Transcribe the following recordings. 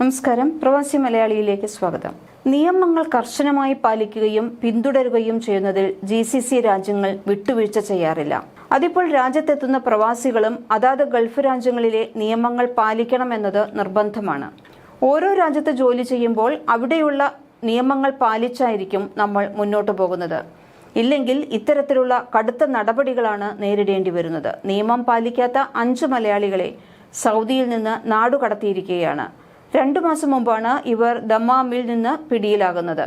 നമസ്കാരം. പ്രവാസി മലയാളിയിലേക്ക് സ്വാഗതം. നിയമങ്ങൾ കർശനമായി പാലിക്കുകയും പിന്തുടരുകയും ചെയ്യുന്നതിൽ ജി സി സി രാജ്യങ്ങൾ വിട്ടുവീഴ്ച ചെയ്യാറില്ല. അതിപ്പോൾ രാജ്യത്തെത്തുന്ന പ്രവാസികളും അതാത് ഗൾഫ് രാജ്യങ്ങളിലെ നിയമങ്ങൾ പാലിക്കണമെന്നത് നിർബന്ധമാണ്. ഓരോ രാജ്യത്ത് ജോലി ചെയ്യുമ്പോൾ അവിടെയുള്ള നിയമങ്ങൾ പാലിച്ചായിരിക്കും നമ്മൾ മുന്നോട്ടു പോകുന്നത്. ഇല്ലെങ്കിൽ ഇത്തരത്തിലുള്ള കടുത്ത നടപടികളാണ് നേരിടേണ്ടി വരുന്നത്. നിയമം പാലിക്കാത്ത അഞ്ച് മലയാളികളെ സൗദിയിൽ നിന്ന് നാടുകടത്തിയിരിക്കുകയാണ്. രണ്ടു മാസം മുമ്പാണ് ഇവർ ദമ്മാമിൽ നിന്ന് പിടിയിലാകുന്നത്.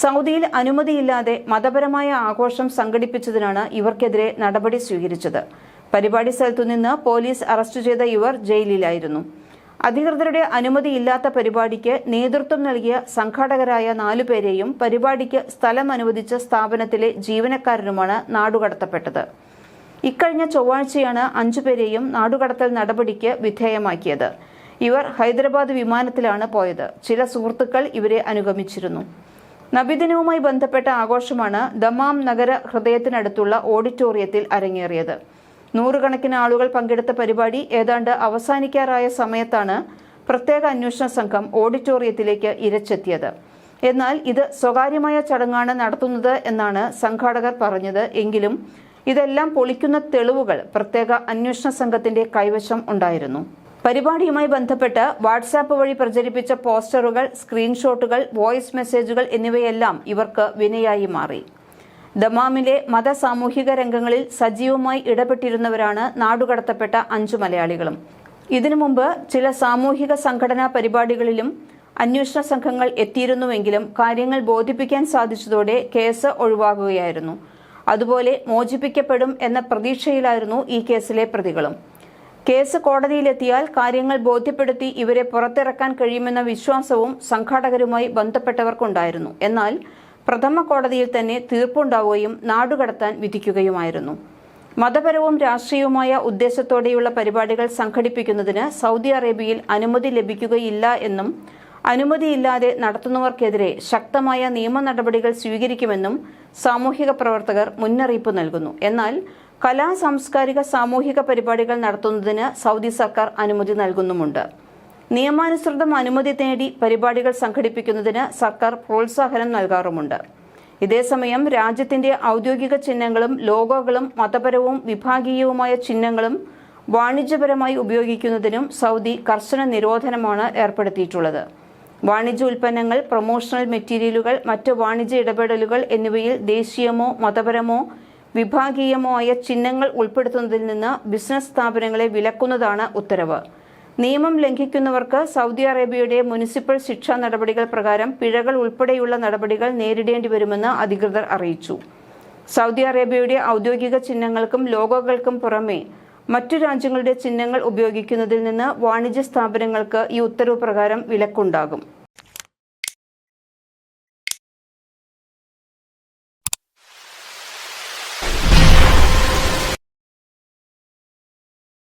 സൗദിയിൽ അനുമതിയില്ലാതെ മതപരമായ ആഘോഷം സംഘടിപ്പിച്ചതിനാണ് ഇവർക്കെതിരെ നടപടി സ്വീകരിച്ചത്. പരിപാടി സ്ഥലത്തുനിന്ന് പോലീസ് അറസ്റ്റ് ചെയ്ത ഇവർ ജയിലിലായിരുന്നു. അധികൃതരുടെ അനുമതിയില്ലാത്ത പരിപാടിക്ക് നേതൃത്വം നൽകിയ സംഘാടകരായ നാലുപേരെയും പരിപാടിക്ക് സ്ഥലം അനുവദിച്ച സ്ഥാപനത്തിലെ ജീവനക്കാരനുമാണ് നാടുകടത്തപ്പെട്ടത്. ഇക്കഴിഞ്ഞ ചൊവ്വാഴ്ചയാണ് അഞ്ചുപേരെയും നാടുകടത്തൽ നടപടിക്ക് വിധേയമാക്കിയത്. ഇവർ ഹൈദരാബാദ് വിമാനത്തിലാണ് പോയത്. ചില സുഹൃത്തുക്കൾ ഇവരെ അനുഗമിച്ചിരുന്നു. നബിദിനവുമായി ബന്ധപ്പെട്ട ആഘോഷമാണ് ദമാം നഗര ഹൃദയത്തിനടുത്തുള്ള ഓഡിറ്റോറിയത്തിൽ അരങ്ങേറിയത്. നൂറുകണക്കിന് ആളുകൾ പങ്കെടുത്ത പരിപാടി ഏതാണ്ട് അവസാനിക്കാറായ സമയത്താണ് പ്രത്യേക അന്വേഷണ സംഘം ഓഡിറ്റോറിയത്തിലേക്ക് ഇരച്ചെത്തിയത്. എന്നാൽ ഇത് സ്വകാര്യമായ ചടങ്ങാണ് നടത്തുന്നത് എന്നാണ് സംഘാടകർ പറഞ്ഞത്. എങ്കിലും ഇതെല്ലാം പൊളിക്കുന്ന തെളിവുകൾ പ്രത്യേക അന്വേഷണ സംഘത്തിന്റെ കൈവശം ഉണ്ടായിരുന്നു. പരിപാടിയുമായി ബന്ധപ്പെട്ട് വാട്സാപ്പ് വഴി പ്രചരിപ്പിച്ച പോസ്റ്ററുകൾ സ്ക്രീൻഷോട്ടുകൾ വോയിസ് മെസ്സേജുകൾ എന്നിവയെല്ലാം ഇവർക്ക് വിനയായി മാറി. ദമാമിലെ മത സാമൂഹിക രംഗങ്ങളിൽ സജീവമായി ഇടപെട്ടിരുന്നവരാണ് നാടുകടത്തപ്പെട്ട അഞ്ചു മലയാളികളും. ഇതിനു മുമ്പ് ചില സാമൂഹിക സംഘടനാ പരിപാടികളിലും അന്വേഷണ സംഘങ്ങൾ എത്തിയിരുന്നുവെങ്കിലും കാര്യങ്ങൾ ബോധിപ്പിക്കാൻ സാധിച്ചതോടെ കേസ് ഒഴിവാകുകയായിരുന്നു. അതുപോലെ മോചിപ്പിക്കപ്പെടും എന്ന പ്രതീക്ഷയിലായിരുന്നു ഈ കേസിലെ പ്രതികളും. കേസ് കോടതിയിലെത്തിയാൽ കാര്യങ്ങൾ ബോധ്യപ്പെടുത്തി ഇവരെ പുറത്തിറക്കാൻ കഴിയുമെന്ന വിശ്വാസവും സംഘാടകരുമായി ബന്ധപ്പെട്ടവർക്കുണ്ടായിരുന്നു. എന്നാൽ പ്രഥമ കോടതിയിൽ തന്നെ തീർപ്പുണ്ടാവുകയും നാടുകടത്താൻ വിധിക്കുകയുമായിരുന്നു. മതപരവും രാഷ്ട്രീയവുമായ ഉദ്ദേശത്തോടെയുള്ള പരിപാടികൾ സംഘടിപ്പിക്കുന്നതിന് സൗദി അറേബ്യയിൽ അനുമതി ലഭിക്കുകയില്ല എന്നും അനുമതിയില്ലാതെ നടത്തുന്നവർക്കെതിരെ ശക്തമായ നിയമ നടപടികൾ സ്വീകരിക്കുമെന്നും സാമൂഹിക പ്രവർത്തകർ മുന്നറിയിപ്പ് നൽകുന്നു. എന്നാൽ കലാ സാംസ്കാരിക സാമൂഹിക പരിപാടികൾ നടത്തുന്നതിന് സൗദി സർക്കാർ അനുമതി നൽകുന്നുമുണ്ട്. നിയമാനുസൃതം അനുമതി നേടി പരിപാടികൾ സംഘടിപ്പിക്കുന്നതിന് സർക്കാർ പ്രോത്സാഹനം നൽകാറുമുണ്ട്. ഇതേസമയം രാജ്യത്തിന്റെ ഔദ്യോഗിക ചിഹ്നങ്ങളും ലോഗോകളും മതപരവും വിഭാഗീയവുമായ ചിഹ്നങ്ങളും വാണിജ്യപരമായി ഉപയോഗിക്കുന്നതിനും സൗദി കർശന നിരോധനമാണ് ഏർപ്പെടുത്തിയിട്ടുള്ളത്. വാണിജ്യ ഉൽപ്പന്നങ്ങൾ പ്രൊമോഷണൽ മെറ്റീരിയലുകൾ മറ്റ് വാണിജ്യ ഇടപെടലുകൾ എന്നിവയിൽ ദേശീയമോ മതപരമോ വിഭാഗീയമോ ആയ ചിഹ്നങ്ങൾ ഉൾപ്പെടുത്തുന്നതിൽ നിന്ന് ബിസിനസ് സ്ഥാപനങ്ങളെ വിലക്കുന്നതാണ് ഉത്തരവ്. നിയമം ലംഘിക്കുന്നവർക്ക് സൗദി അറേബ്യയുടെ മുനിസിപ്പൽ ശിക്ഷാ നടപടികൾ പ്രകാരം പിഴകൾ ഉൾപ്പെടെയുള്ള നടപടികൾ നേരിടേണ്ടി വരുമെന്ന് അധികൃതർ അറിയിച്ചു. സൗദി അറേബ്യയുടെ ഔദ്യോഗിക ചിഹ്നങ്ങൾക്കും ലോഗോകൾക്കും പുറമെ മറ്റു രാജ്യങ്ങളുടെ ചിഹ്നങ്ങൾ ഉപയോഗിക്കുന്നതിൽ നിന്ന് വാണിജ്യ സ്ഥാപനങ്ങൾക്ക് ഈ ഉത്തരവ് പ്രകാരം വിലക്കുണ്ടാകും.